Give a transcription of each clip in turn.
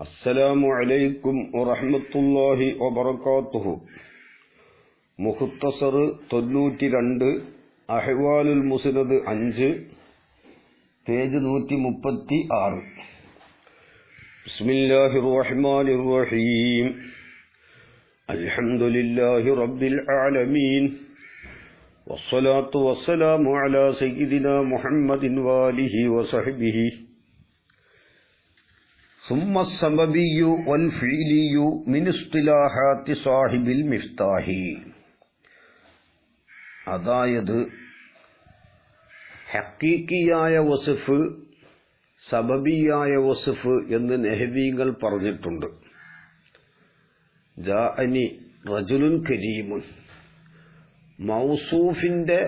السلام عليكم ورحمة الله وبركاته മുഖത്തസർ തൊണ്ണൂറ്റി രണ്ട് അഹ്വാലുൽ മുസ്നദ് അഞ്ച് പേജ് നൂറ്റി മുപ്പത്തി ആറ് ബിസ്മില്ലാഹിർ റഹ്മാനിർ റഹീം അൽഹംദുലില്ലാഹി റബ്ബിൽ ആലമീൻ والصلاة والسلام على سيدنا محمد وآله وصحبه ثم السببي والفعلي من اصطلاحات صاحب المفتاح അതായത് ഹക്കീക്കിയായ വസുഫ് സബബിയായ വസുഫ് എന്ന് നെഹബീങ്ങൾ പറഞ്ഞിട്ടുണ്ട് ജാഅനി റജുലുൻ കരീമുൻ മൗസൂഫിന്റെ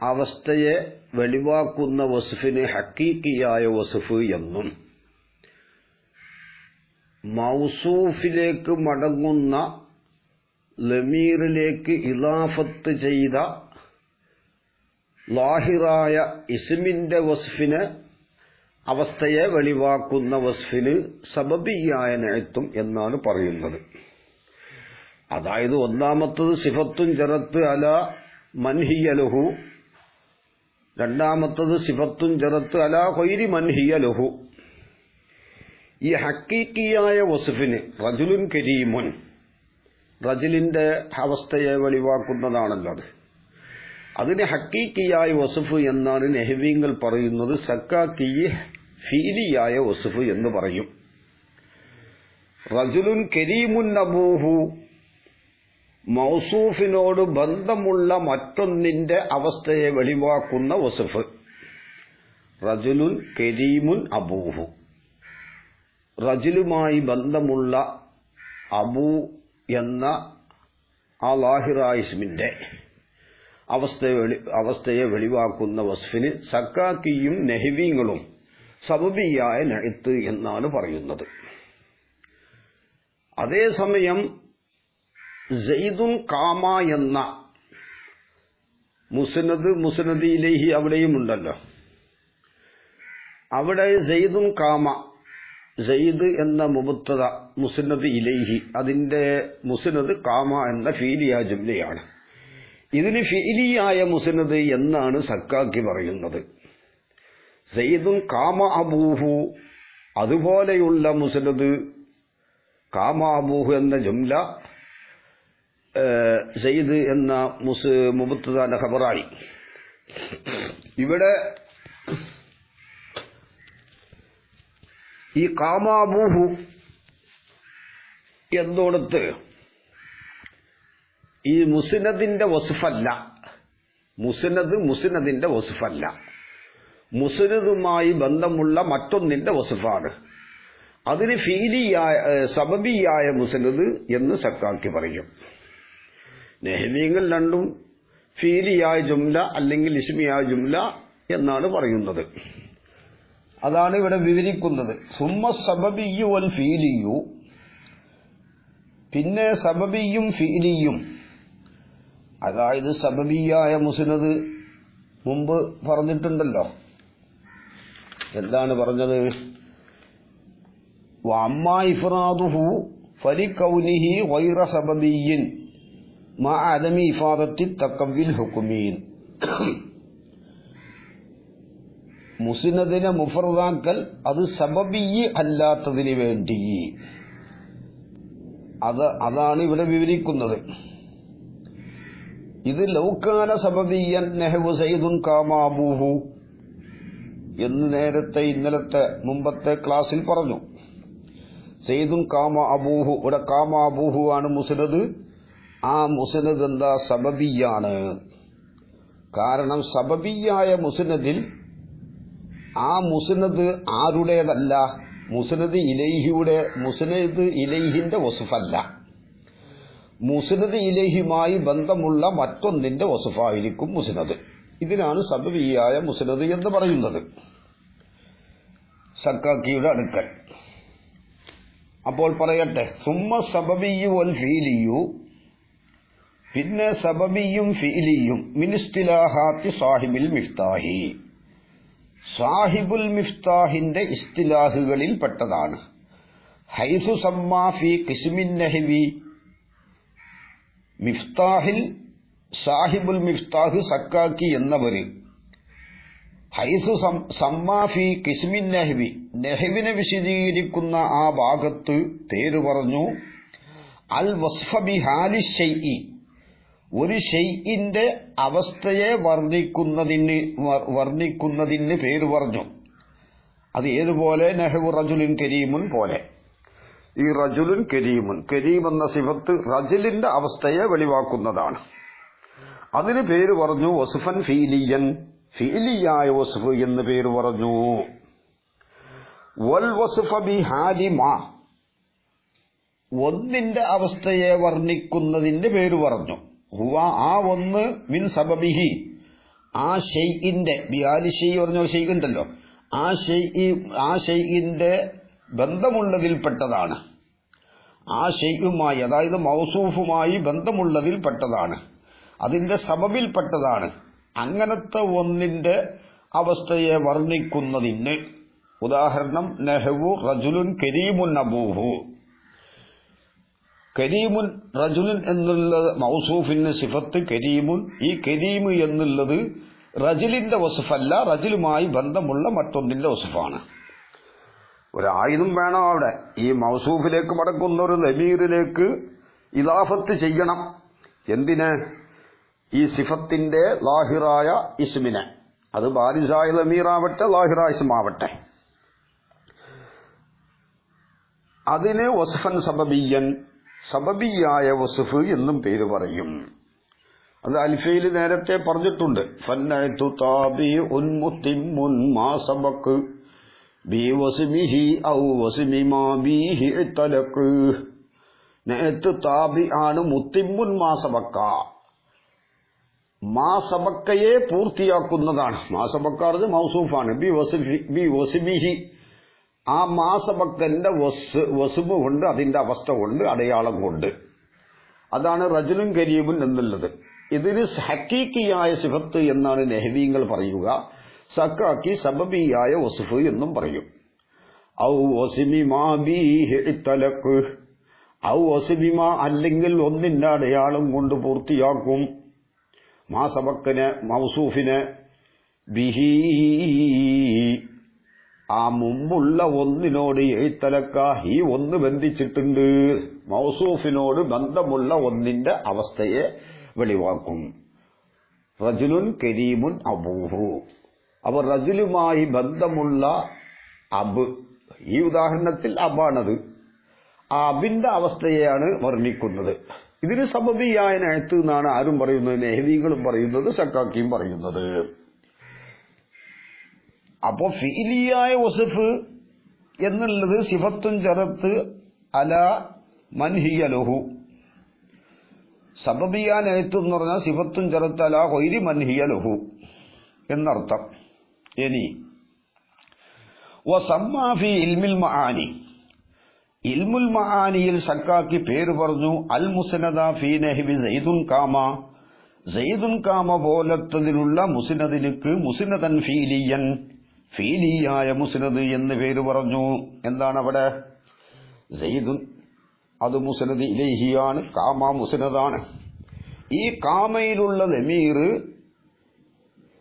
അവസ്ഥയെ വെളിവാക്കുന്ന വസുഫിന് ഹക്കീക്കിയായ വസുഫ് എന്നും മൗസൂഫിലേക്ക് മടങ്ങുന്ന ലമീറിലേക്ക് ഇലാഫത്ത് ചെയ്ത ലാഹിറായ ഇസ്മിന്റെ വസ്ഫിന് അവസ്ഥയെ വെളിവാക്കുന്ന വസ്ഫിന് സബബിയായ നഴത്തും എന്നാണ് പറയുന്നത്. അതായത് ഒന്നാമത്തത് സിഫത്തും ചെറത്ത് അല മൻഹിയലുഹു രണ്ടാമത്തത് സിഫത്തും ചെറത്ത് അല കൊയ്രി മൻഹിയലുഹു. ഈ ഹക്കീക്കിയായ വസുഫിന് റജുലുൻ കരീമുൻ റജുലിന്റെ അവസ്ഥയെ വെളിവാക്കുന്നതാണല്ലോ അത്. അതിന് ഹക്കീക്കിയായ വസുഫ് എന്നാണ് നെഹ്വീങ്ങൾ പറയുന്നത് സക്കാക്കി ഫീലിയായ വസുഫ് എന്ന് പറയും. റജുലുൻ കരീമുൻ അബൂഹു മൗസൂഫിനോട് ബന്ധമുള്ള മറ്റൊന്നിന്റെ അവസ്ഥയെ വെളിവാക്കുന്ന വസുഫ്. റജുലുൻ കരീമുൻ അബൂഹു. റജുലുമായി ബന്ധമുള്ള അബു എന്ന ആ ലാഹിറായിസ്മിന്റെ അവസ്ഥ അവസ്ഥയെ വെളിവാക്കുന്ന വസ്ഫിന് സക്കാക്കിയും നെഹ്വീങ്ങളും സബബിയായ നഴുത്ത് എന്നാണ് പറയുന്നത്. അതേസമയം ജയ്തും കാമ എന്ന മുസ്നദ് അവിടെയും അവിടെയുമുണ്ടല്ലോ. അവിടെ ജയ്തും കാമ ജയ്ദ് എന്ന മുബത്തത മുസിനത് ഇലൈഹി. അതിന്റെ മുസിനത് കാമ എന്ന ഫീലിയ ജുംലയാണ്. ഇതിന് ഫീലിയായ മുസിനത് എന്നാണ് സക്കാക്കി പറയുന്നത്. സെയ്ദും കാമ അബൂഹു അതുപോലെയുള്ള മുസിനത് കാമ അബൂഹു എന്ന ജുംല സെയ്ദ് എന്ന മുസ് മുബത്തതാന്റെ ഖബറായി. ഇവിടെ ഈ കാമാബൂഹു എന്നോടത്ത് ഈ മുസ്നദിന്റെ വസുഫല്ല. മുസ്നദ് മുസ്നദിന്റെ വസുഫല്ല. മുസിനതുമായി ബന്ധമുള്ള മറ്റൊന്നിന്റെ വസുഫാണ്. അതിന് ഫീലിയായ സബബിയായ മുസ്നദ് എന്ന് സക്കാക്കി പറയും. നെഹ്മീങ്ങൾ രണ്ടും ഫീലിയായ ജുംല അല്ലെങ്കിൽ ഇസ്മിയായ ജുംല എന്നാണ് പറയുന്നത്. അതാണ് ഇവിടെ വിവരിക്കുന്നത്. സുമ്മ സബബിയു വൽ ഫീലിയു പിന്നെ സബബിയും ഫീലിയും അതായത് സബബിയായ മുസ്നദ് മുമ്പ് പറഞ്ഞിട്ടുണ്ടല്ലോ. എന്താണ് പറഞ്ഞത്? വമ്മ ഫലി കൗലിഹി വൈറ സബബിയിൻ മാ അദമി ഇഫാദത്തിൽ തക്കവിൽ ഹുക്കുമീൻ മുസ്നദിനെ മുഫർദാക്കൽ അത് സബബിയി അല്ലാത്തതിന് വേണ്ടി. അത് അതാണ് ഇവിടെ വിവരിക്കുന്നത്. ഇത് ലൗക്കാന സബബിയൻ നെഹ്വു സൈദുൻ കാമാബൂഹു എന്ന് നേരത്തെ ഇന്നലത്തെ മുമ്പത്തെ ക്ലാസ്സിൽ പറഞ്ഞു. സെയ്ദുൻ കാമ അബൂഹു ഇവിടെ കാമ അബൂഹു ആണ് മുസ്നദ് ആ മുസനദ് എന്താ സബബിയാണ് കാരണം സബബിയായ മുസ്നദിൽ ആ മുസ്നദ് ആരുടേതല്ല? മുസ്നദ് ഇലൈഹിയുടെ മുസ്നദ് ഇലൈഹിന്റെ വസുഫല്ല. മുസ്നദ് ഇലൈഹിയുമായി ബന്ധമുള്ള മറ്റൊന്നിന്റെ വസുഫായിരിക്കും മുസ്നദ്. ഇതിനാണ് സബബിയായ മുസ്നദ് എന്ന് പറയുന്നത്. സക്കാക്കിയുടെ അടുക്കൽ. അപ്പോൾ പറയട്ടെ സുമ്മ സബബിയു വൽ ഫീലിയു. പിന്നെ സബബിയും ഫീലിയും മിനിസ്തിലാഹാത്തി സാഹിബിൽ മിഫ്താഹി. സാഹിബുൽ മിഫ്താഹിന്റെ ഇസ്തിലാഹുകളിൽ പെട്ടതാണ്. ഹൈസു സമ്മാഫി കിസ്മിൻ നഹ്വി. മിഫ്താഹിൽ സാഹിബുൽ മിഫ്താഹ് സക്കാക്കി എന്നവര്. ഹൈസു സമ്മാഫി കിസ്മിൻ നെഹ്വി. നെഹ്വിനെ വിശദീകരിക്കുന്ന ആ ഭാഗത്ത് പേര് പറഞ്ഞു. അൽ വസ്ഫബി ഹാലി ഒരു ഷെയ്ഇന്റെ അവസ്ഥയെ വർണിക്കുന്നതിന് വർണിക്കുന്നതിന് പേര് പറഞ്ഞു. അത് ഏതുപോലെ? നെഹ്റു റജുലിൻ കരീമുൻ പോലെ. ഈ റജുലുൻ കരീമുൻ കരീം എന്ന സിഫത്ത് റജുലിന്റെ അവസ്ഥയെ വെളിവാക്കുന്നതാണ്. അതിന് പേര് പറഞ്ഞു വസുഫൻ ഫീലിയൻ. ഫീലിയായ വസുഫ് എന്ന് പേര് പറഞ്ഞു. വൽ ബി ഒന്നിന്റെ അവസ്ഥയെ വർണിക്കുന്നതിന്റെ പേര് പറഞ്ഞു. ഹുവ ആ ഒന്ന് മിൻ സബബിഹി. ആ ഷെയ്ഇന്റെ ബിയാലി ഷെയ് പറഞ്ഞ ഷെയ് ഉണ്ടല്ലോ. ആ ഷെയ് ആ ഷെയ്ഇന്റെ ബന്ധമുള്ളതിൽപ്പെട്ടതാണ്. ആ ഷെയ്യുമായി അതായത് മൗസൂഫുമായി ബന്ധമുള്ളതിൽപ്പെട്ടതാണ്. അതിന്റെ സബബിൽപ്പെട്ടതാണ്. അങ്ങനത്തെ ഒന്നിന്റെ അവസ്ഥയെ വർണിക്കുന്നതിന് ഉദാഹരണം നെഹവു റജുലുൻ കരീമുൻ അബൂഹു കരീമുൻ റജുലുൻ എന്നുള്ളത് മൗസൂഫിന് സിഫത്ത് കരീമുൻ. ഈ കരീമ് എന്നുള്ളത് റജിലിന്റെ വസുഫല്ല. റജിലുമായി ബന്ധമുള്ള മറ്റൊന്നിന്റെ വസുഫാണ്. ഒരായുധം വേണം അവിടെ. ഈ മൗസൂഫിലേക്ക് മടക്കുന്ന ഒരു നമീറിലേക്ക് ഇലാഫത്ത് ചെയ്യണം. എന്തിന്? ഈ സിഫത്തിന്റെ ലാഹിറായ ഇസ്മിനെ. അത് ബാരിസായ ലമീറാവട്ടെ ലാഹിറ ഇസ്മാവട്ടെ. അതിന് വസ്ഫൻ സബബിയൻ സബബിയായ വസുഫ് എന്നും പേര് പറയും. അത് അൽഫയിൽ നേരത്തെ പറഞ്ഞിട്ടുണ്ട്. ആണ് മുത്തിമുൻ മാ സബക്ക. മാസബക്കയെ പൂർത്തിയാക്കുന്നതാണ്. മാസബക്കാറത് മൗസൂഫാണ്. ബി വസിമിഹി ആ മാസഭക്തന്റെ വസ് വസുബ് കൊണ്ട് അതിന്റെ അവസ്ഥ കൊണ്ട് അടയാളം കൊണ്ട്. അതാണ് റജുലും കരീബുൻ എന്നുള്ളത്. ഇതിന് ഹക്കീക്കിയായ സിഫത്ത് എന്നാണ് നെഹവീങ്ങൾ പറയുക. സക്കാക്കി സബബിയായ വസുഫ് എന്നും പറയും. ഔ ഔ വസിമിമ അല്ലെങ്കിൽ ഒന്നിന്റെ അടയാളം കൊണ്ട് പൂർത്തിയാക്കും. മാ മൗസൂഫിനെ മൗസൂഫിന് ബിഹി ആ മുമ്പുള്ള ഒന്നിനോട് എഴുത്തലക്ക ഈ ഒന്ന് ബന്ധിച്ചിട്ടുണ്ട്. മൗസൂഫിനോട് ബന്ധമുള്ള ഒന്നിന്റെ അവസ്ഥയെ വെളിവാക്കും. റജുലുൻ കരീമുൻ അബൂഹു. അവർ റജുലുമായി ബന്ധമുള്ള അബ്. ഈ ഉദാഹരണത്തിൽ അബാണത്. ആ അബിന്റെ അവസ്ഥയെയാണ് വർണിക്കുന്നത്. ഇതിന് സബബിയായ നഴത്ത് എന്നാണ് ആരും പറയുന്നത് നെഹദീകളും പറയുന്നത് സക്കാക്കിയും പറയുന്നത്. അപ്പോ ഫീലിയായ വസുഫ് എന്നുള്ളത് സിഫത്തും ചെറുത്ത് അല മൻഹിയ മൻഹിയലുഹു. സബബിയാൻ എഴുത്തു എന്ന് പറഞ്ഞാൽ സിഫത്തും ചെറുത്ത് അല ഹൊയ്രി മൻഹിയലുഹു എന്നർത്ഥം. ഇനി വസമ്മാഫി ഇൽമിൽ മആനി. ഇൽമുൽ മഹാനിയിൽ സക്കാക്കി പേര് പറഞ്ഞു അൽ മുസനദ ഫീ നെഹ്ബി സെയ്ദുൻ കാമ. സെയ്ദുൻ കാമ പോലത്തതിലുള്ള മുസിനദിനുക്ക് മുസ്നദൻ ഫീലിയൻ. ഫീലിയായ മുസ്നദ് എന്ന് പേര് പറഞ്ഞു. എന്താണ് അവിടെ? സൈദുൻ അത് മുസ്നദ് ഇലേഹിയാണ് കാമ മുസ്നദാണ്. ഈ കാമയിലുള്ള ലമീർ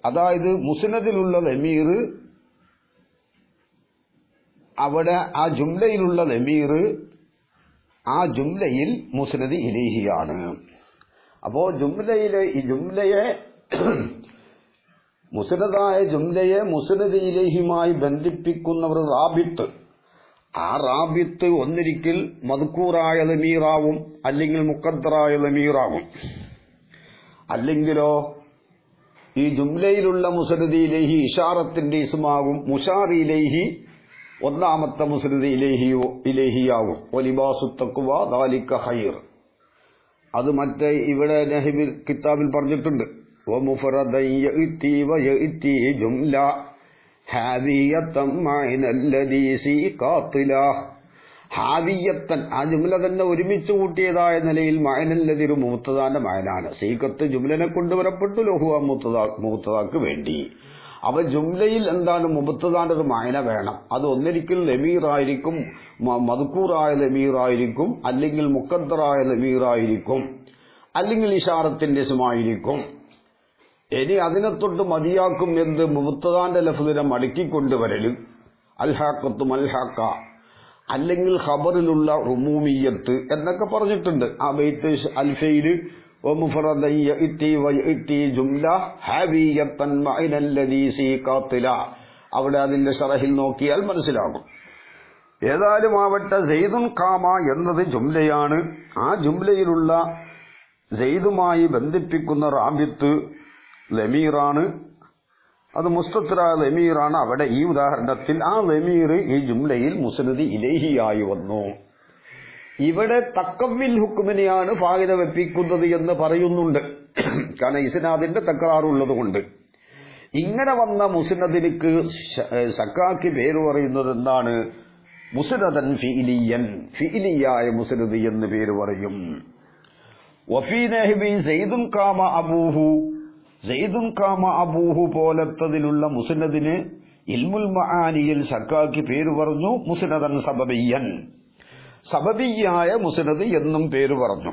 അതായത് മുസ്നദിലുള്ള ലമീർ അവിടെ ആ ജുംലയിലുള്ള ലമീർ ആ ജുംലയിൽ മുസ്നദ് ഇലേഹിയാണ്. അപ്പോ ജുംലയിലെ ഈ ജുംലയെ മുസ്നദായ ജുംലയെ മുസ്നദ് ബന്ധിപ്പിക്കുന്ന ബന്ധിപ്പിക്കുന്നവർ റാബിത്ത്. ആ റാബിത്ത് ഒന്നിരിക്കൽ മധുക്കൂറായ ലമീറാവും അല്ലെങ്കിൽ മുക്കദ്ദറായ ലമീറാവും അല്ലെങ്കിലോ ഈ ജുംലയിലുള്ള മുസ്നദ് ഇഷാറത്തിന്റെ ഇസുമാകും മുഷാറിയിലേഹി ഒന്നാമത്തെ മുസ്ലിദ് ഇലേഹിയോ ഇലേഹിയാവും. ഒലിബാസു തക്കുവ ദാലിക്ക ഹൈർ അത് മറ്റേ ഇവിടെ നെഹിബിൽ കിതാബിൽ പറഞ്ഞിട്ടുണ്ട്. ഹാദിയത്തൻ ആ ജുംല തന്നെ ഒരുമിച്ച് കൂട്ടിയതായ നിലയിൽ മയനല്ലതൊരു മൂത്തതാന്റെ മയനാണ് ജുംലനെ കൊണ്ടുവരപ്പെട്ടു ലഹുവ മൂത്തതാ മൂത്തതാക്ക് വേണ്ടി. അവ ജുംലയിൽ എന്താണ് മുബത്തതാന്റെ ഒരു മായന വേണം? അത് ഒന്നിരിക്കൽ ലമീറായിരിക്കും മധുക്കൂറായ ലമീറായിരിക്കും അല്ലെങ്കിൽ മുക്കദ്ദറായ ലമീറായിരിക്കും അല്ലെങ്കിൽ ഇഷാറത്തിന്റെ ഇസ്മായിരിക്കും ഇനി അതിനെ തൊട്ട് മതിയാക്കും എന്ത് മുബത്തദാന്റെ ലഫ്ദിനെ മടക്കിക്കൊണ്ടുവരലും. അൽഹാക്കത്തും അൽഹാക്ക അല്ലെങ്കിൽ ഖബറിലുള്ള റുമൂമിയത്ത് എന്നൊക്കെ പറഞ്ഞിട്ടുണ്ട്. ആ ബെയ്ത്ത് അൽഫയിൽ അവിടെ അതിന്റെ ഷറഹിൽ നോക്കിയാൽ മനസ്സിലാകും. ഏതായാലും ആവട്ടെ സെയ്തുൻ കാമ എന്നത് ജുംലയാണ്. ആ ജുംലയിലുള്ള ജെയ്തുമായി ബന്ധിപ്പിക്കുന്ന റാബിത്ത് ലമീറാണ്. അത് മുസ്തത്രായ ലമീറാണ് അവിടെ ഈ ഉദാഹരണത്തിൽ. ആ ലമീർ ഈ ജുംലയിൽ മുസ്ലിദി ഇലേഹിയായി വന്നു. ഇവിടെ തക്കവിൽ ഹുക്കുമിനെയാണ് ഫാഹിദ വെപ്പിക്കുന്നത് എന്ന് പറയുന്നുണ്ട്. കാരണം ഇസ്നാദിന്റെ തക്കറാറുള്ളത് കൊണ്ട് ഇങ്ങനെ വന്ന മുസ്നദിനിക്ക് സക്കാക്കി പേര് പറയുന്നത് എന്താണ്? മുസ്നദൻ ഫിഇലിയൻ. ഫിഇലിയായ മുസ്നദ് എന്ന് പേര് പറയും. വഫീ നെഹ്ബി സെയ്ദുൻ കാമ അബൂഹു. സെയ്ദുൻ കാമ അബൂഹു പോലത്തതിലുള്ള മുസ്നദിന് ഇൽമുൽ മഹാനിയിൽ സക്കാക്കി പേര് പറഞ്ഞു മുസ്നദൻ സബബിയൻ സബബിയായ മുസ്നദ് എന്നും പേര് പറഞ്ഞു.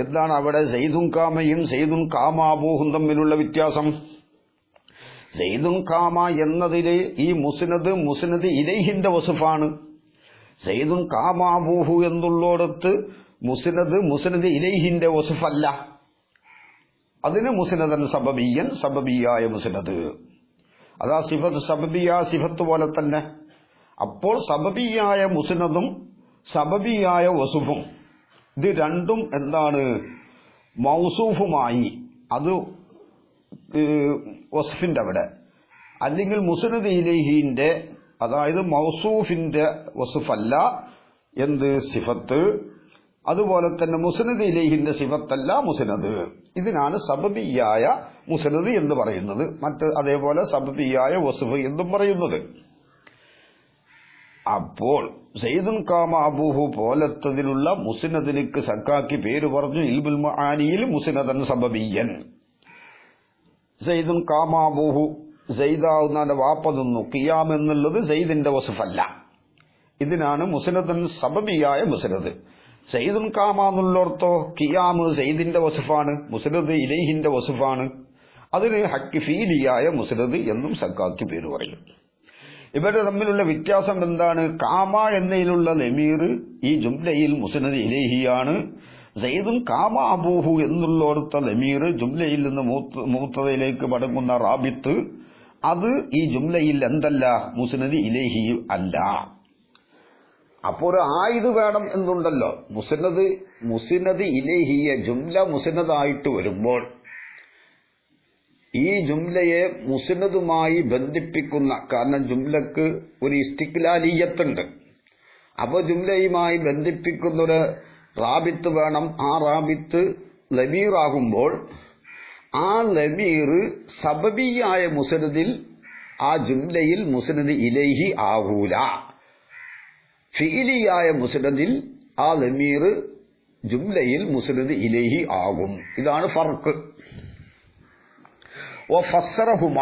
എന്താണ് അവിടെ സെയ്ദും കാമയും സെയ്ദും കാമാബൂഹും തമ്മിലുള്ള വ്യത്യാസം? സെയ്ദും കാമ എന്നതിൽ ഈ മുസ്നദ് മുസ്നദ് ഇലൈഹിന്റെ വസുഫാണ്. സെയ്ദും കാമാബൂഹു എന്നുള്ളോടത്ത് മുസ്നദ് മുസ്നദ് ഇലൈഹിന്റെ വസുഫല്ല. അതിന് മുസ്നദൻ സബബിയൻ സബബിയായ മുസിനത് അതാ സിഫത്ത് സബബിയ സിഫത്ത് പോലെ തന്നെ. അപ്പോൾ സബബിയായ മുസിനതും സബബിയായ വസുഫും. ഇത് രണ്ടും എന്താണ്? മൗസൂഫുമായി. അത് വസുഫിന്റെ അവിടെ. അല്ലെങ്കിൽ മുസ്നദ് ഇലഹിന്റെ അതായത് മൗസൂഫിന്റെ വസുഫല്ല. എന്ത്? സിഫത്ത്. അതുപോലെ തന്നെ മുസനദ് ഇലേഹിന്റെ സിഫത്തല്ല മുസനദ്. ഇതിനാണ് സബബിയായ മുസനദ് എന്ന് പറയുന്നത്. മറ്റ് അതേപോലെ സബബിയായ വസുഫ് എന്നും പറയുന്നത്. അപ്പോൾ സെയ്ദുൻ കാമ അബൂഹു പോലത്തതിലുള്ള മുസിനദിനിക്ക് സക്കാക്കി പേര് പറഞ്ഞു. ഇൽബുൽ മഹാനിയിൽ മുസിനദൻ സബബിയൻ. സെയ്ദുൻ കാമ അബൂഹു സെയ്ദാവുന്നതിന്റെ വാപ്പ നിന്നു. കിയാം എന്നുള്ളത് സെയ്ദിന്റെ വസുഫല്ല. ഇതിനാണ് മുസ്നദൻ സബബിയായ മുസ്നദ്. സെയ്ദുൻ കാമാന്നുള്ളോർത്തോ കിയാമ് സെയ്ദിന്റെ വസുഫാണ് മുസലത് ഇലൈഹിന്റെ വസുഫാണ്. അതിന് ഹക്കി ഫീലിയായ മുസ്നദ് എന്നും സക്കാക്കി പേര് പറയും. ഇവരുടെ തമ്മിലുള്ള വ്യത്യാസം എന്താണ്? കാമ എന്നതിലുള്ള നമീർ ഈ ജുംലയിൽ മുസ്നദ് ഇലേഹിയാണ്. സെയ്ദും കാമ അബൂഹു എന്നുള്ളോർത്ത നമീർ ജുംലയിൽ നിന്ന് മൂത്ത- മൂത്തതയിലേക്ക് മടങ്ങുന്ന റാബിത്ത് അത് ഈ ജുംലയിൽ എന്തല്ല മുസ്നദ് ഇലേഹി അല്ല. അപ്പോൾ ഒരു ആയുധ വേണം എന്നുണ്ടല്ലോ. മുസ്നദ് മുസിനത് ഇലേഹിയെ ജുംല മുസ്നദായിട്ട് വരുമ്പോൾ ഈ ജുംലയെ മുസ്നദുമായി ബന്ധിപ്പിക്കുന്ന കാരണം ജുംലക്ക് ഒരു ഇസ്തിക്ലാലീയത്തുണ്ട് അപ്പോൾ ജുംലയുമായി ബന്ധിപ്പിക്കുന്ന ഒരു റാബിത്ത് വേണം. ആ റാബിത്ത് ലബീറാകുമ്പോൾ ആ ലബീർ സബബിയായ മുസനദിൽ ആ ജുംലയിൽ മുസനദ് ഇലൈഹി ആകൂല. ഫിഇലിയായ മുസ്നദിൽ ആ ലമീർ ജുംലയിൽ മുസ്നദ് ഇലേഹി ആകും. ഇതാണ് ഫർക്ക് ഫസറഹുമ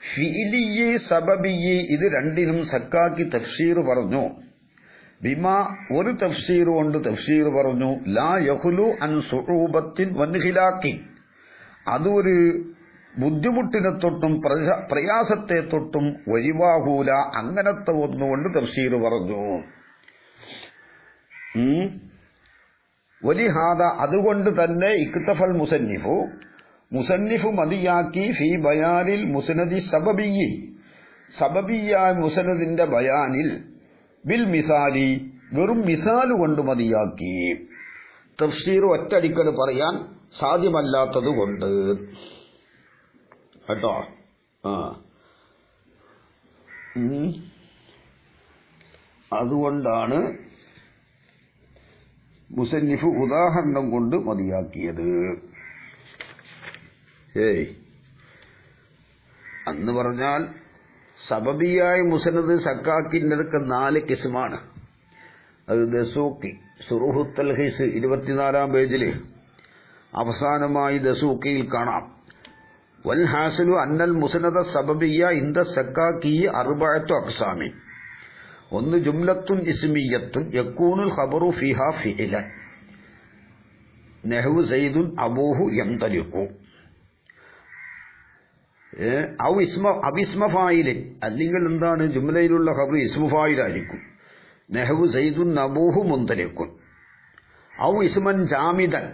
ഫീലിയെ സബബിയെ ഇത് രണ്ടിനും സക്കാക്കി തഫ്സീർ പറഞ്ഞു. ബിമ ഒരു തഫ്സീർ കൊണ്ട് തഫ്സീർ പറഞ്ഞു. ലാ യഹുലു അൻ സുഹൂബത്തിൻ വൻഹിലാക്കി അത് അതൊരു ബുദ്ധിമുട്ടിനെ തൊട്ടും പ്രയാസത്തെ തൊട്ടും ഒഴിവാകൂല. അങ്ങനത്തെ ഒന്നുകൊണ്ട് തഫ്സീർ പറഞ്ഞു. വലിഹാദ അതുകൊണ്ട് തന്നെ ഇക്തഫൽ മുസന്നിഫു മുസന്നിഫു മതിയാക്കി ഫി ബയാനിൽ മുസനദി സബബിയിൽ സബബിയായ മുസനദിന്റെ ബയാനിൽ ബിൽ മിസാലി വെറും മിസാൽ കൊണ്ട് മതിയാക്കി. തഫ്സീർ ഒറ്റടിക്കൽ പറയാൻ സാധ്യമല്ലാത്തത് കൊണ്ട് കേട്ടോ? ആ. അതുകൊണ്ടാണ് മുസന്നിഫ് ഉദാഹരണം കൊണ്ട് മതിയാക്കിയത്. ഏയ്. അന്ന് പറഞ്ഞാൽ സബബിയായ മുസനദ് സക്കാക്കിന്റെതൊക്കെ നാല് കിസ്മാണ്. അത് ദസൂക്കി സുറുഹുത്തൽഹിസ് ഇരുപത്തിനാലാം പേജിൽ അവസാനമായി ദസൂക്കിയിൽ കാണാം. والحاصل أن المسند السببية عند السكاكي أربعة أقسام ഒന്ന് ജുംലത്തുൻ ഇസ്മിയത്തുൻ യക്കൂനുൽ ഖബറു ഫിഹ ഫിഇല നെഹു സൈദുൻ അബൂഹു യംതലിഖു ഔ ഇസ്മ അവിസ്മ ഫായിലിൻ അല്ലെങ്കിൽ എന്താണ് ജുംലയിലുള്ള ഖബർ ഇസ്മ ഫായിലായിരിക്കും നെഹു സൈദുൻ അബൂഹു മുന്തലിഖുൻ ഔ ഇസ്മൻ ജാമിദൻ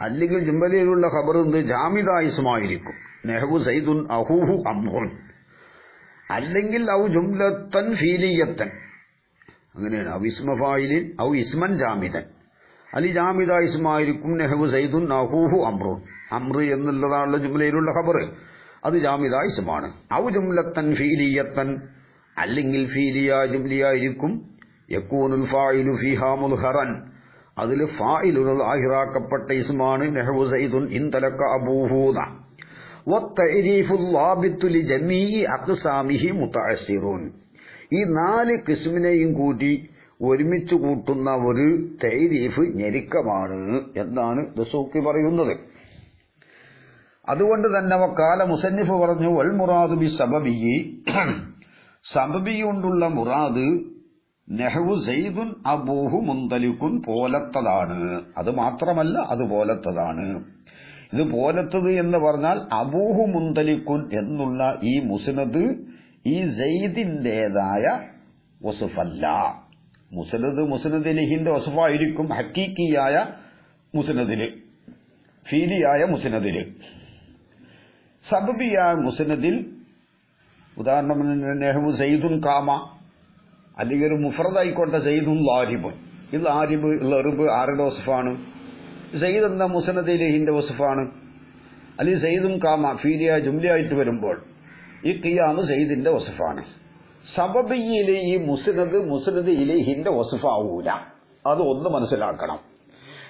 അല്ലെങ്കിൽ ജുംബലയിലുള്ള ഖബർ എന്ത്? ജാമിദ ഇസ്മായിരിക്കും നെഹു സൈദുൻ അഹൂഹു അമ്മുൻ അല്ലെങ്കിൽ ഔ ജുംലത്തൻ ഫീലിയത്തൻ. അങ്ങനെയാണ്. ഔ ഇസ്മ ഫായിലിൻ ഔ ഇസ്മൻ ജാമിദൻ. അലി ജാമിദ ഇസ്മായിരിക്കും നെഹു സൈദുൻ അഹൂഹു അമ്രുൻ അമ്ര എന്നുള്ളതാണല്ലോ ജുംലയിലുള്ള ഖബർ. അത് ജാമിദ ഔ ജുംലത്തൻ ഫീലിയത്തൻ. അല്ലെങ്കിൽ ഫീലിയ ജുംലിയായിരിക്കും യക്കൂനുൽ ഫായിലു ഫിഹാ മുൽഹറൻ. അതിൽ ഫായിലുകൾ ആഹിറാക്കപ്പെട്ട ഇസ്മാണ് നെഹ്വു സൈദുൻ ഇന്തലക്ക അബൂഹൂന ഈ നാല് കിസ്മിനെയും കൂട്ടി ഒരുമിച്ച് കൂട്ടുന്ന ഒരു തൈരീഫ് ഞെരുക്കമാണ് എന്നാണ് ദസൂക്കി പറയുന്നത്. അതുകൊണ്ട് തന്നെ വക്കാല മുസന്നിഫ് പറഞ്ഞു വൽ മുറാദു ബി സബബി സബബി കൊണ്ടുള്ള മുറാദ് നെഹ്വു സെയ്ദുൻ അബൂഹു മുന്തലിക്കുൻ പോലത്തതാണ്. അത് മാത്രമല്ല അത് പോലത്തതാണ് ഇത് പോലത്തത് എന്ന് പറഞ്ഞാൽ അബൂഹു മുന്തലിക്കുൻ എന്നുള്ള ഈ മുസ്നദ് ഈ സെയ്ദിന്റേതായ വസുഫല്ല. മുസ്നദ് അലിഹിന്റെ വസുഫായിരിക്കും ഹക്കീക്കിയായ മുസ്നദിൽ ഫീലിയായ മുസ്നദിൽ. സബബിയായ മുസ്നദിൽ ഉദാഹരണം നെഹ്റു സെയ്ദുൻ കാമ അല്ലെങ്കിൽ ഒരു മുഫറദായിക്കോട്ടെ സെയ്ദുൻ ലാരിബുൻ ഇൽ ആരിബ് ലറിബ് ആരുടെ വസുഫാണ്? സെയ്ദ് എന്ന മുസനദിലിഹിന്റെ വസുഫാണ്? അല്ലെങ്കിൽ സെയ്ദും കാമ ഫീലിയ ജുംലിയായിട്ട് വരുമ്പോൾ ഈ കിയാമ് സെയ്ദിന്റെ വസുഫാണ്. സബബിയിലെ ഈ മുസ്നദ് മുസ്നദ് ഇലഹിന്റെ വസുഫാവൂല. അത് ഒന്ന് മനസ്സിലാക്കണം.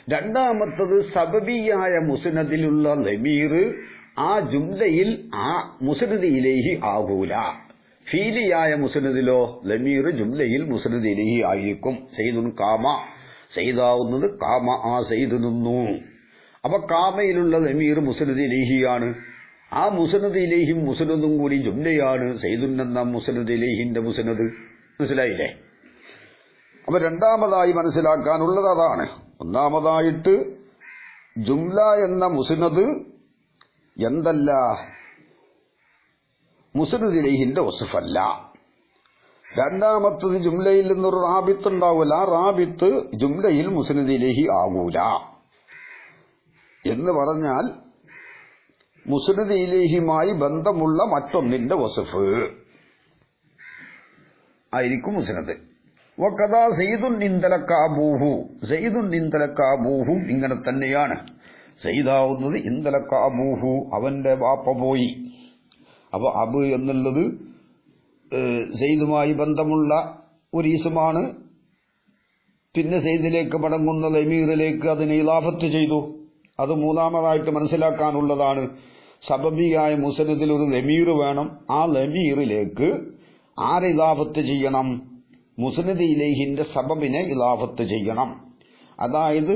രണ്ടാമത്തത് സബബിയായ മുസ്നദിലുള്ള ലമീർ ആ ജുംലയിൽ ആ മുസ്നദ് ഇലേഹി ആകൂല. ഫീലിയായ മുസനദിലോ ലമീർ ജുംലയിൽ മുസ്നദ് ആയിരിക്കും. സെയ്ദുൻ കാമ സെയ്താവുന്നത് കാമ ആ സെയ്ത് നിന്നു. അപ്പൊ കാമയിലുള്ള ലമീർ മുസനദിലിഹിയാണ് ആ മുസനദിലേഹിം മുസനദും കൂടി ജുംലയാണ് സെയ്ദുൻ എന്ന മുസനദിലേഹിന്റെ മുസനദ് മുസ്നദ്. മനസ്സിലായില്ലേ? അപ്പൊ രണ്ടാമതായി മനസ്സിലാക്കാനുള്ളത് അതാണ്. ഒന്നാമതായിട്ട് ജുംല എന്ന മുസനദ് എന്തല്ല? മുസ്നദ് ഇലേഹിന്റെ വസുഫല്ല. രണ്ടാമത്തത് ജുംലയിൽ നിന്നൊരു റാബിത്ത് ഉണ്ടാവില്ല ആ റാബിത്ത് ജുംലയിൽ മുസ്നദിലേഹി ആകൂല എന്ന് പറഞ്ഞാൽ മുസ്നദ് ബന്ധമുള്ള മറ്റൊന്നിന്റെ വസുഫ് ആയിരിക്കും മുസ്നദ്. വക്കഥാ സെയ്തു ഇന്തലക്കാബൂഹു സെയ്തു ഇന്തലക്കാബൂഹും ഇങ്ങനെ തന്നെയാണ്. സെയ്താവുന്നത് ഇന്തലക്കാബൂഹു അവന്റെ വാപ്പ പോയി. അപ്പൊ അബ് എന്നുള്ളത് സെയ്ദുമായി ബന്ധമുള്ള ഒരു ഈസുമാണ് പിന്നെ സെയ്ദിലേക്ക് മടങ്ങുന്ന ലമീറിലേക്ക് അതിനെ ഇലാഫത്ത് ചെയ്തു. അത് മൂന്നാമതായിട്ട് മനസ്സിലാക്കാനുള്ളതാണ്. സബബിയായ മുസനദിൽ ഒരു ലമീർ വേണം. ആ ലമീറിലേക്ക് ആരെ ഇലാഫത്ത് ചെയ്യണം? മുസ്നദ് സബബിനെ ഇലാഫത്ത് ചെയ്യണം. അതായത്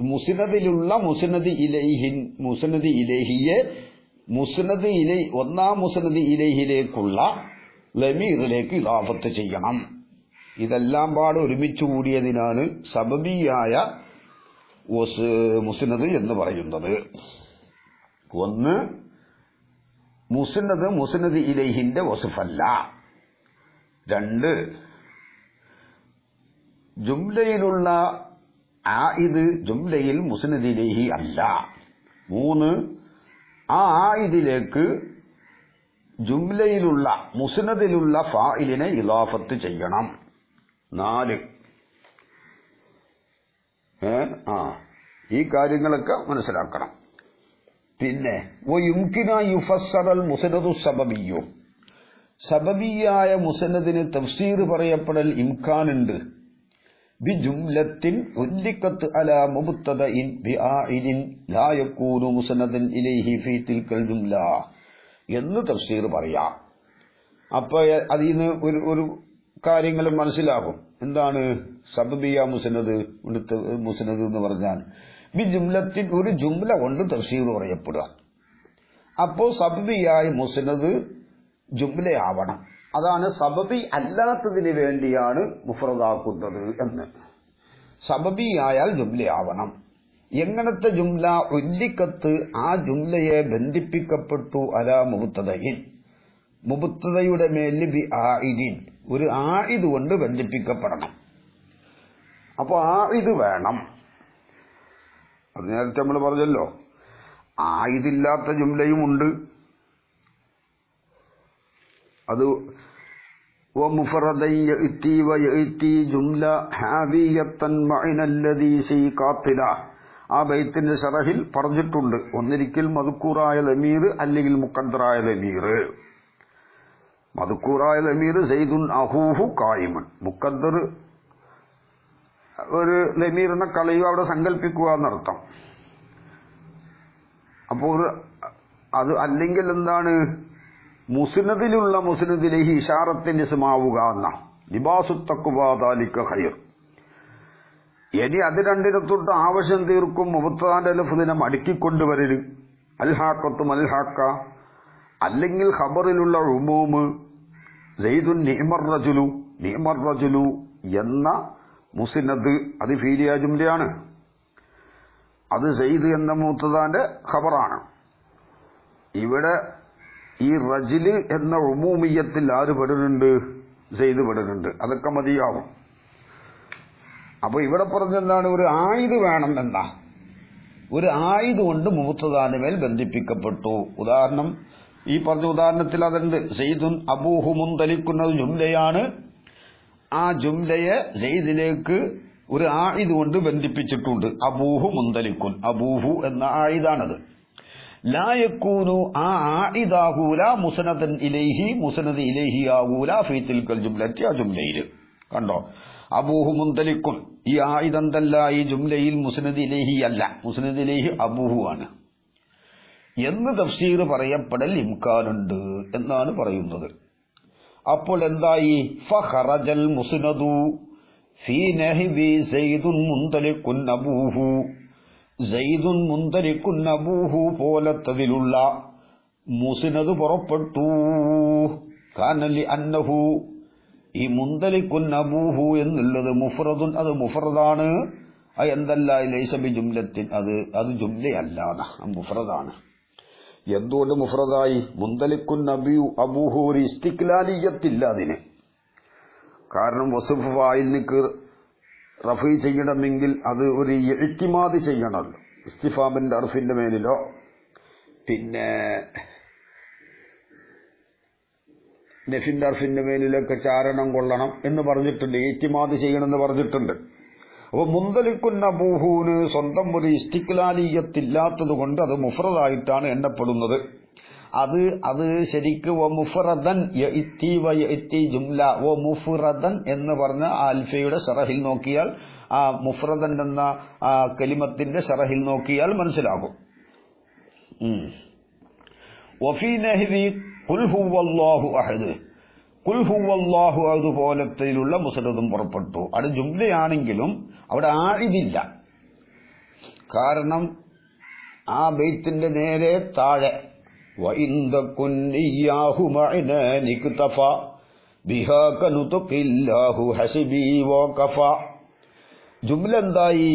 മുസ്നദിലുള്ള മുസ്നദ് ഇലേഹിൻ മുസ്നദ് ഇലേഹിയെ മുസ്നദ് ഇലൈ ഒന്നാം മുസ്നദ് ഇലേഹിലേക്കുള്ള ലമീറിലേക്ക് ഇലാഫത്ത് ചെയ്യണം. ഇതെല്ലാം പാട് ഒരുമിച്ച് കൂടിയതിനാണ് സബബിയായ മുസ്നദ് എന്ന് പറയുന്നത്. ഒന്ന് മുസ്നദ് മുസ്നദ് ഇലൈഹിന്റെ വസുഫല്ല. രണ്ട് ജുംലയിലുള്ള ആ ഇത് ജുംലയിൽ മുസ്നദ് ഇലൈഹി അല്ല. മൂന്ന് ആ ആയിദിലേക്ക് ജുംലയിലുള്ള മുസ്നദിലുള്ള ഫായിലിനെ ഇലാഫത്ത് ചെയ്യണം. നാല്. ഏ? ആ. ഈ കാര്യങ്ങളൊക്കെ മനസ്സിലാക്കണം. പിന്നെ മുസനദു സബബിയോ സബബിയായ മുസനദിന് തഫ്സീർ പറയപ്പെടൽ ഇംഖാനുണ്ട്. ഉല്ലിക്കത്ത് അല മുബത്തദഇൻ ബി ആഇലിൻ ലാ യകൂനു മുസനദൻ ഇലൈഹി ഫീ തിൽക്കൽ ജുംല എന്ന് തഫ്സീർ പറയാം. അപ്പൊ അതിൽ നിന്ന് ഒരു ഒരു കാര്യങ്ങൾ മനസ്സിലാകും. എന്താണ് സബബിയ മുസനദ് മുസനദ് എന്ന് പറഞ്ഞാൽ ബി ജുംലത്തിൽ ഒരു ജുംല കൊണ്ട് തഫ്സീർ പറയപ്പെടുക. അപ്പോൾ സബബിയായ മുസനദ് ജുംലയാവണം. അതാണ് സബബി അല്ലാത്തതിന് വേണ്ടിയാണ് മുഫ്രദാക്കുന്നത് എന്ന്. സബബി സബബിയായാൽ ജുംലയാവണം. എങ്ങനത്തെ ജുംല ഉല്ലിക്കത്ത് ആ ജുംലയെ ബന്ധിപ്പിക്കപ്പെട്ടു അല മുബുത്തതയിൽ മുബുത്തതയുടെ മേലിൽ ബി ആയിദിൻ ഒരു ആയിദ് കൊണ്ട് ബന്ധിപ്പിക്കപ്പെടണം. അപ്പോൾ ആയിദ് വേണം. അത് നേരത്തെ നമ്മൾ പറഞ്ഞല്ലോ. ആയിദില്ലാത്ത ജുംലയുമുണ്ട് അത് ആ ബൈത്തിന്റെ ശറഹിൽ പറഞ്ഞിട്ടുണ്ട്. ഒന്നിരിക്കൽ മധുക്കൂറായ ലമീർ അല്ലെങ്കിൽ മുക്കദ്റായ ലമീർ. മധുക്കൂറായ ലമീർ സെയ്തുൻ അഹൂഹു കായിമൻ. മുക്കദ്ദർ ഒരു ലമീറിനെ കളയുക അവിടെ സങ്കല്പിക്കുക എന്നർത്ഥം. അപ്പോൾ അത് അല്ലെങ്കിൽ എന്താണ് മുസ്നദിലുള്ള മുസ്നദിലേക്ക് ഇഷാറത്തിന്റെ സുമാവുക എന്ന. ലിബാസുത്തക്കുവാദാലിക്ക ഖൈർ. ഇനി അത് രണ്ടിനത്തൊട്ട് ആവശ്യം തീർക്കും മുബത്താന്റെ ലഫുദിനെ മടക്കിക്കൊണ്ടുവരൽ അൽഹാക്കത്തും അൽഹാക്ക അല്ലെങ്കിൽ ഖബറിലുള്ള ഉമൂമ് സെയ്ദുൻ നിയമർ റജുലു നിയമർ റജുലു എന്ന മുസ്നദ് അത് ഫീലിയ ജുംലയാണ്. അത് സെയ്ദ് എന്ന മൂത്തതാന്റെ ഖബറാണ്. ഇവിടെ ഈ റജിൽ എന്ന ഉമൂമിയത്തിൽ ആര് പെടുന്നുണ്ട്? ചെയ്ത് പെടുന്നുണ്ട്. അതൊക്കെ മതിയാവും. അപ്പൊ ഇവിടെ പറഞ്ഞെന്താണ്? ഒരു ആയുധ വേണം എന്നാ. ഒരു ആയുധ കൊണ്ട് മൂത്തതാനുമേൽ ബന്ധിപ്പിക്കപ്പെട്ടു. ഉദാഹരണം ഈ പറഞ്ഞ ഉദാഹരണത്തിൽ അതുണ്ട്. സെയ്ദുൻ അബൂഹു മുന്തലിക്കുന്നത് ജുംലയാണ്. ആ ജുംലയെ സെയ്ദിലേക്ക് ഒരു ആയുധ കൊണ്ട് ബന്ധിപ്പിച്ചിട്ടുണ്ട്. അബൂഹു മുന്തലിക്കുൻ. അബൂഹു എന്ന ആയുധാണത്. കണ്ടോ? അബൂഹു മുന്തലിക്കും. ഈ ആയുധന്തല്ല ഈ ജുംലയിൽ മുസ്നദ് ഇലേഹി അല്ല. മുസ്നദ് ഇലേഹി അബൂഹു ആണ് എന്ന് തഫ്സീർ പറയപ്പെടൽ ഇംകാനുണ്ട് എന്നാണ് പറയുന്നത്. അപ്പോൾ എന്തായി? ഫഹറജൽ മുസ്നദു. ഫീ നഹ്വി സൈദുൻ മുന്തലിക്കുൻ അബൂഹു. സൈദുൻ മുന്തരിക്കുന്ന ബൂഹു പോലത്തതിലുള്ള മുസിനത് പുറപ്പെട്ടു. കാനലി അന്നഹു ഈ മുന്തലിക്കുന്ന ബൂഹു എന്നുള്ളത് മുഫ്രദുൻ അത് മുഫ്രദാണ്. എന്തല്ല ലൈസബി ജുംലത്തിൻ അത് അത് ജുംലയല്ലാതെ മുഫ്രദാണ്. എന്തുകൊണ്ട് മുഫ്രദായി? മുന്തലിക്കുൻ അബിയു അബൂഹു ഒരു ഇസ്തിക്ലാലിയത്തില്ല അതിന്. കാരണം വസുഫ് ഫായിലിനിക്ക് റഫീ ചെയ്യണമെങ്കിൽ അത് ഒരു എഴുത്തിമാതി ചെയ്യണമല്ലോ ഇസ്തിഫാമിന്റെ അർഫിന്റെ മേലിലോ. പിന്നെ നഫിന്റെ അർഫിന്റെ മേലിലൊക്കെ ചാരണം കൊള്ളണം എന്ന് പറഞ്ഞിട്ടുണ്ട്. ഏറ്റിമാത് ചെയ്യണമെന്ന് പറഞ്ഞിട്ടുണ്ട്. അപ്പോൾ മുന്തലിക്കുന്ന ബൂഹൂന് സ്വന്തം ഒരു ഇസ്തിക്ലാലീയത്തില്ലാത്തത് കൊണ്ട് അത് മുഫറദായിട്ടാണ് എണ്ണപ്പെടുന്നത്. അത് അത് ശരിക്ക് ഓ മുഫറദൻ ജുംല. മുഫറദൻ എന്ന് പറഞ്ഞ ആൽഫയുടെ ഷറഹിൽ നോക്കിയാൽ ആ മുഫറദൻ എന്ന കലിമത്തിന്റെ ഷറഹിൽ നോക്കിയാൽ മനസ്സിലാകും. വഫി നഹ്വി കുൽഹുവല്ലാഹു അഹദ്. കുൽഹുവല്ലാഹു അതുപോലത്തിലുള്ള മുസലതും പുറപ്പെട്ടു. അത് ജുംലയാണെങ്കിലും അവിടെ ആഴിതില്ല. കാരണം ആ ബെയ്ത്തിന്റെ നേരെ താഴെ ജുംല എന്തായി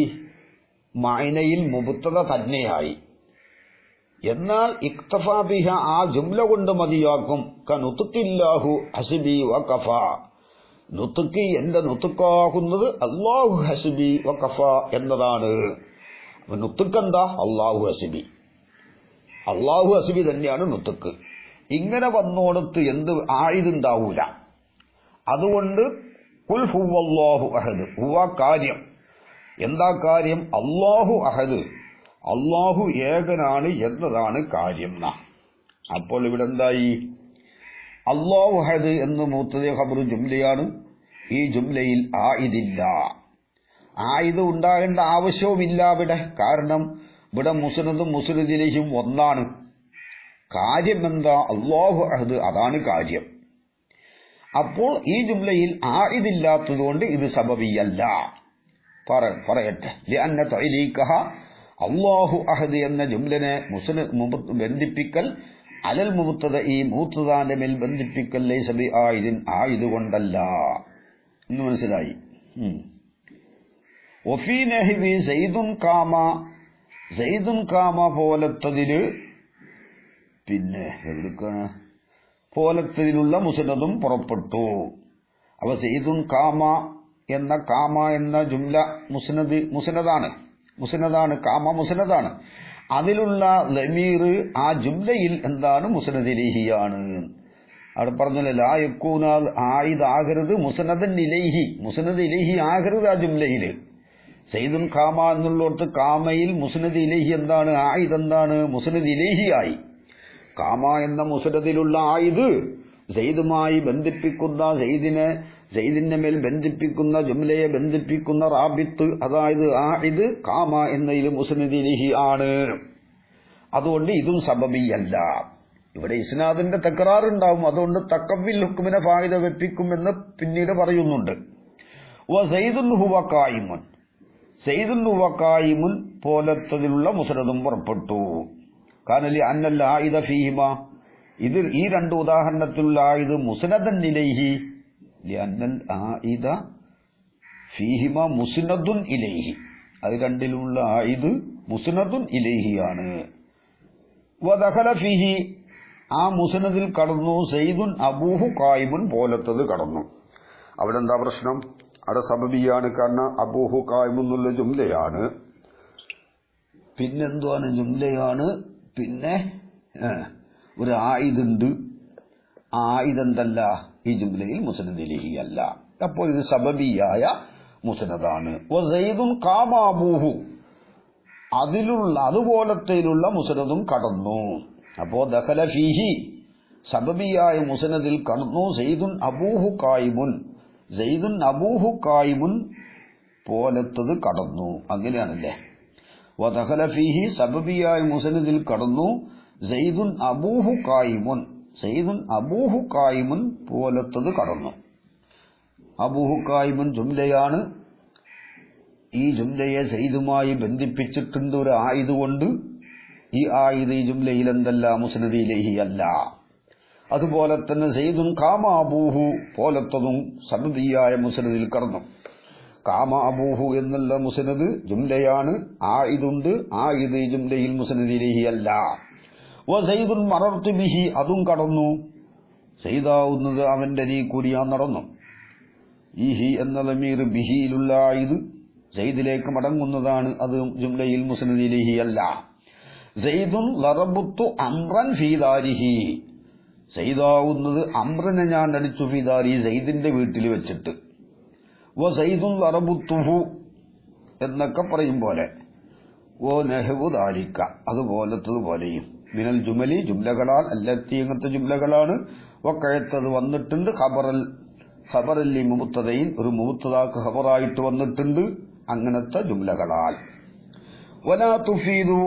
മൈനയിൽ മുബുത്തത തന്നെയായി. എന്നാൽ ഇക്തഫ ബിഹ ആ ജുംല കൊണ്ട് മതിയാക്കും കനുത്തുക്കില്ലാഹു ഹസിബി വ കഫ നുത്തുക്കി എന്റെ നുത്തുക്കാകുന്നത് അള്ളാഹു ഹസിബി വ കഫ എന്നതാണ് നുത്തുക്കെന്താ അള്ളാഹു ഹസിബി. അള്ളാഹു അസുബി തന്നെയാണ് നുത്തുക്ക് ഇങ്ങനെ വന്നോടത്ത് എന്ത് ആയുധുണ്ടാവൂല അതുകൊണ്ട് കുൽ ഹുവല്ലാഹു അഹദ് ഹുവ കാര്യം. എന്താ കാര്യം? അള്ളാഹു അഹദ് അള്ളാഹു ഏകനാണ് എന്നതാണ് കാര്യം ന. അപ്പോൾ ഇവിടെ എന്തായി? അള്ളാഹു അഹദ് എന്ന് മൂത്തതേ ഖബർ ജുംലയാണ്. ഈ ജുംലയിൽ ആയിദില്ല ആയുധം ഉണ്ടാകേണ്ട ആവശ്യവുമില്ല ഇവിടെ. കാരണം ഇവിടെ മുസ്നദും മുസ്ലിദിലേക്കും ഒന്നാണ്. കാര്യം എന്താ അള്ളാഹു അഹദ് അതാണ് കാര്യം. അപ്പോൾ ഈ ജുംലയിൽ ആയിദില്ലാത്തതുകൊണ്ട് ഇത് സബബിയല്ല. പറയട്ടെ. അള്ളാഹു അഹദ് എന്ന ജുംലനെ മുബ- ബന്ധിപ്പിക്കൽ അലൽ മുബത്തത ഈ മൂത്തതാന്റെ മേൽ ബന്ധിപ്പിക്കൽ ലൈസബി ആയിദിൻ ആയതുകൊണ്ടല്ല. എന്ന് മനസ്സിലായി. ഒഫീ നെഹിബി സെയ്ദുൻ കാമ സെയ്ദുൻ കാമ പോലത്തതിൽ പിന്നെ എവിടുക്കാണ്? പോലത്തതിലുള്ള മുസനദും പുറപ്പെട്ടു. അപ്പൊ സെയ്തും കാമ എന്ന കാമ എന്ന ജുംല മുസ്നദ് മുസ്നദാണ്. മുസ്നദാണ് കാമ മുസ്നദാണ്. അതിലുള്ള ലമീർ ആ ജുംലയിൽ എന്താണ്? മുസ്നദിലേഹിയാണ്. അവിടെ പറഞ്ഞല്ലോ ലാ യക്കൂനാൽ മുസനദൻ മുസ്നദൻ ഇലൈഹി. മുസ്നദ് ഇലൈഹി ആകരുത് ആ ജുംലയിൽ സെയ്ദുൻ കാമ എന്നുള്ളിടത്ത് കാമയിൽ മുസ്നദ് ഇലേഹി എന്താണ്? ആയിദ് എന്താണ്? മുസ്നദ് ഇലേഹി ആയി കാമ എന്ന മുസ്നദിലുള്ള ആയിദ് സെയ്ദുമായി ബന്ധിപ്പിക്കുന്ന സെയ്ദിനെ സെയ്ദിന്റെ മേൽ ബന്ധിപ്പിക്കുന്ന ജുംലയെ ബന്ധിപ്പിക്കുന്ന റാബിത്ത് അതായത് ആ ഇത് കാമ എന്നതിൽ മുസ്നദ് ഇലിഹി ആണ്. അതുകൊണ്ട് ഇതും സബബിയല്ല. ഇവിടെ ഇസ്നാദിന്റെ തകരാറുണ്ടാവും. അതുകൊണ്ട് തക്കവിൽ ഹുക്കുമിനെ ഫായിദ വെപ്പിക്കുമെന്ന് പിന്നീട് പറയുന്നുണ്ട്. വ സെയ്ദുൻ ഹുവ കായിമുൻ സൈദുൽ ഹുവ കായിമുൻ പോലത്തതിലുള്ള മുസ്നദും പുറപ്പെട്ടു. കാനലി അന്നല്ല ആയുധ ഫീഹിമ ഇത് ഈ രണ്ട് ഉദാഹരണത്തിലുള്ള ആയുധ മുസനദൻ ഇലൈഹി അന്നൽ ആയുധ ഫീഹിമ മുസ്നദുൻ ഇലൈഹി. അത് രണ്ടിലുള്ള ആയുധ മുസ്നദുൻ ഇലൈഹിയാണ്. വദഖല ഫീഹി ആ മുസ്നദിൽ കടന്നു സെയ്ദുൻ അബൂഹു കായിമുൻ പോലത്തത് കടന്നു. അവിടെന്താ പ്രശ്നം? അവിടെ സബബിയാണ് കാരണം അബൂഹു കായ്മെന്നുള്ള ജുംലയാണ്. പിന്നെന്തുവാണ് ജുംലയാണ്? പിന്നെ ഒരു ആയുധുണ്ട്. ആയുധന്തല്ല ഈ ജുംലയിൽ മുസ്നദിലിഹി അല്ല അപ്പോൾ ഇത് സബബിയായ മുസ്നദാണ്. കാമാബൂഹു അതിലുള്ള അതുപോലത്തേലുള്ള മുസ്നദും കടന്നു. അപ്പോ ദഖല ഫീഹി. സബബിയായ മുസ്നദിൽ കടന്നു. സെയ്ദുൻ അബൂഹു കായിമുൻ സെയ്ദുൻ അബൂഹു കായിമുൻ പോലത്തത് കടന്നു. അങ്ങനെയാണല്ലേ? വതഹലഫിഹി ഫീഹി സബബിയായ മുസ്നദിൽ കടന്നു. സെയ്ദുൻ അബൂഹു കായിമുൻ സെയ്ദുൻ അബൂഹു കായിമുൻ പോലത്തത് കടന്നു. അബൂഹു കായിമുൻ ജുംലയാണ്. ഈ ജുംലയെ സെയ്ദുമായി ബന്ധിപ്പിച്ചിട്ടുണ്ട് ഒരു ആയുധ കൊണ്ട്. ഈ ആയുധ ഈ ജുംലയിൽ എന്തല്ല മുസനദിയിലേഹി അല്ല. അതുപോലെ തന്നെ സെയ്ദുൻ കാമാബൂഹു പോലത്തതും സന്നദ്ധിയായ മുസ്നദിൽ കടന്നു. കാമാബൂഹു എന്നല്ല എന്നുള്ള ജുംലയാണ് ജുംലയാണ് ഇതുണ്ട് ആ ഇത് ജുംലയിൽ മുസനദിലേഹി അല്ല. വ സെയ്ദുൻ മറർത്തു ബിഹി അതും കടന്നു. സെയ്താവുന്നത് അവന്റെ നീ കൂടിയാ നടന്നു. ഈ ഹി എന്ന ലമീർ ബിഹിയിലുള്ള ഇത് സെയ്ദിലേക്ക് മടങ്ങുന്നതാണ് അത് ജുംലയിൽ മുസനദിലേഹി അല്ല. സെയ്ദുൻ ലറബുത്തു അമ്രൻ ഫീദാരിഹി. സെയ്ദാവുന്നത് അമ്രനെ ഞാൻ അടിച്ചു ഫീദാരി സെയ്ദിന്റെ വീട്ടിൽ വെച്ചിട്ട്. വ സെയ്ദുൽ അറബുത്തുഹു എന്നൊക്കെ പറയും പോലെ. ഓ നെഹബു ദാരിക്ക അതുപോലത്തത് പോലെയും. മിനൽ ജുമലി ജുംലകളാൽ അല്ലത്തി ഇങ്ങനത്തെ ജുംലകളാണ്. ഒക്കഴത്തത് വന്നിട്ടുണ്ട് ഖബറൽ ഖബറല്ലി മുമുത്തതയിൽ ഒരു മുമുത്തതാക്ക് ഖബറായിട്ട് വന്നിട്ടുണ്ട് അങ്ങനത്തെ ജുംലകളാൽ. വലാ തുഫീദു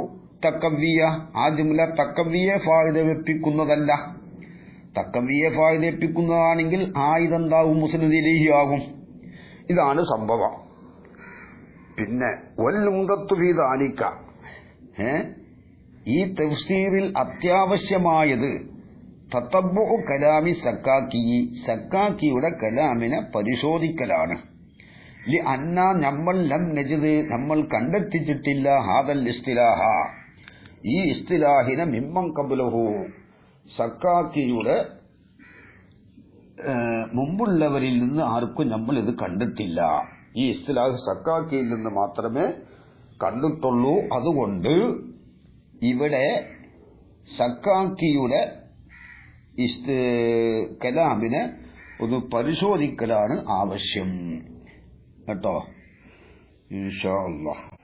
തക്കവിയ ആ ജുംല തക്കവിയെ ഫായിദ വെപ്പിക്കുന്നതല്ല. തക്കവിയെ ഫായിദ വെപ്പിക്കുന്നതാണെങ്കിൽ ആ ഇതെന്താവും മുസ്ലിദിലേഹി ആകും ഇതാണ് സംഭവം പിന്നെ ഏ? ഈ തഫ്സീറിൽ അത്യാവശ്യമായത് തത്തബു കലാമി സക്കാക്കി. സക്കാക്കിയുടെ കലാമിനെ പരിശോധിക്കലാണ്. അന്ന നമ്മൾ ലം നജിത് നമ്മൾ കണ്ടെത്തിച്ചിട്ടില്ല ഹാദൽ ഇസ്തിലാഹ. ഈ ഇസ്തിലാഹിനെ മിമ്മം കബുലഹു. സക്കാക്കിയുടെ മുമ്പുള്ളവരിൽ നിന്ന് ആർക്കും നമ്മൾ ഇത് കണ്ടിട്ടില്ല. ഈ ഇസ്ലാഹ് സക്കാക്കിയിൽ നിന്ന് മാത്രമേ കണ്ടിട്ടുള്ളൂ. അതുകൊണ്ട് ഇവിടെ സക്കാക്കിയുടെ കലാമിനെ ഒന്ന് പരിശോധിക്കലാണ് ആവശ്യം. കേട്ടോ? ഇൻഷാ അല്ലാഹ്